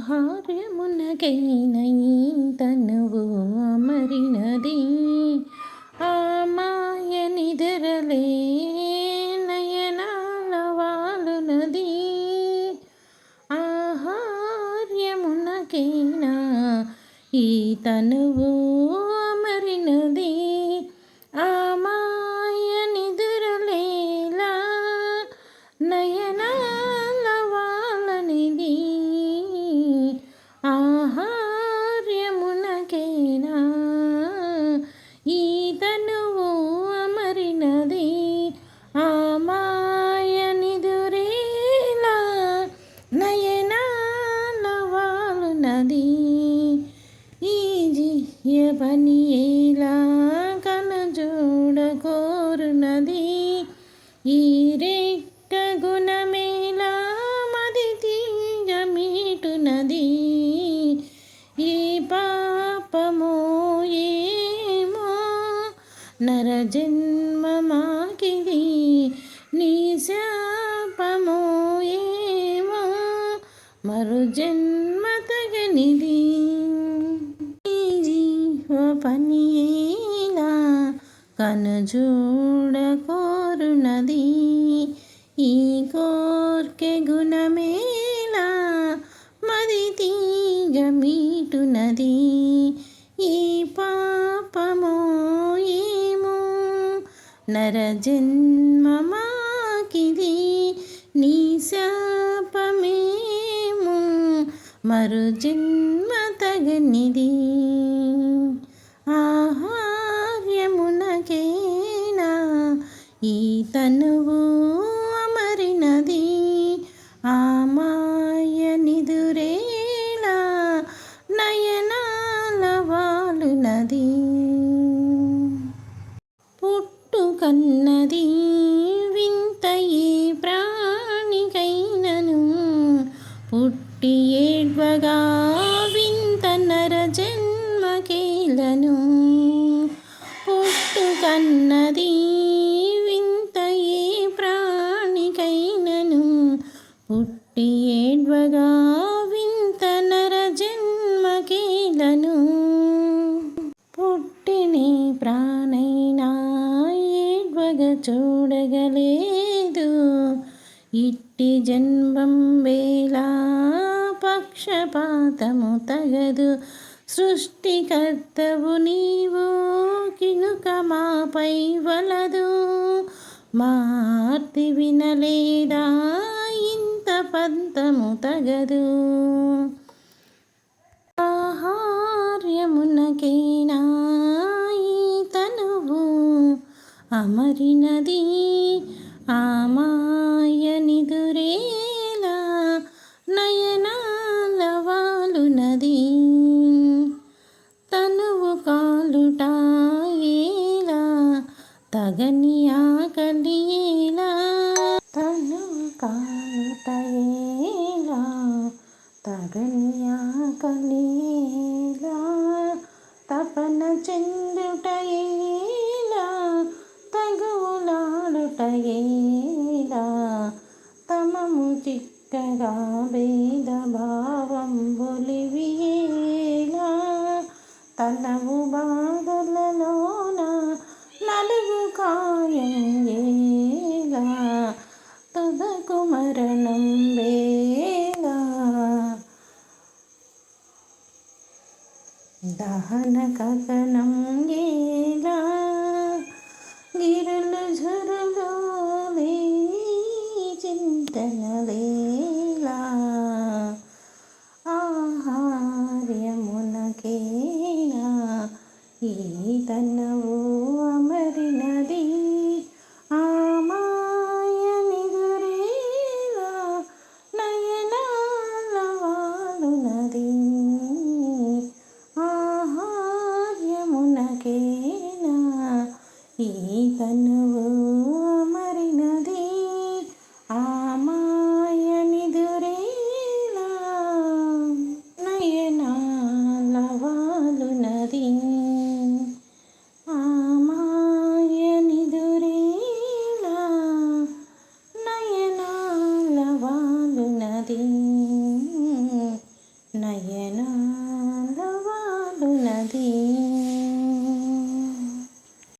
ఆహార్యమునకైన ఈ తనువు అమరినది. ఆ మాయ నిదరలే నయనాల వాలునది. ఆహార్యమునకైనా ఈ తనువు అమరినది. జిహ్య పని ఎలా కనజూడ ఈ రెక్క గుణమేలా మది తీయమీటునది ఈ పాపమో ఏమో నరజన్మ మాకిది నీ శాపమో ఏమో మరు కనుజూడ కోరునది. ఈ కోర్కె గుణమేలా మది తీగ మీటునది. ఈ పాపమో ఏమో నరజన్మ మాకిది నీ శాపమేమో మరు జన్మ తగనిది. ఆహార్యమున తనువు అమరినది ఆ మాయ నిదురేలా నయనాల వాలునది. పుట్టు కన్నది వింత ఈ ప్రాణికైనను పుట్టి ఏడ్వగా వేలా పక్షపాతము తగదు. సృష్టికర్తవు నీవు కినుక మాపై వలదు. మార్తి వినలేదా ఇంత పంతము తగదు. ఆహార్యమునకేనా ఈ తనువు? అమరినది తగని ఆకలి తను తనువు కాలుట ఏలా తగని ఆకలి తపన చెందుటయేలా తగులాడుటయేలా తమము చిక్కగా భేద దహన కథనం ఏలా గిరులు ఝరులు చింతనలేలా ఆహార్యమునకేనా ఈ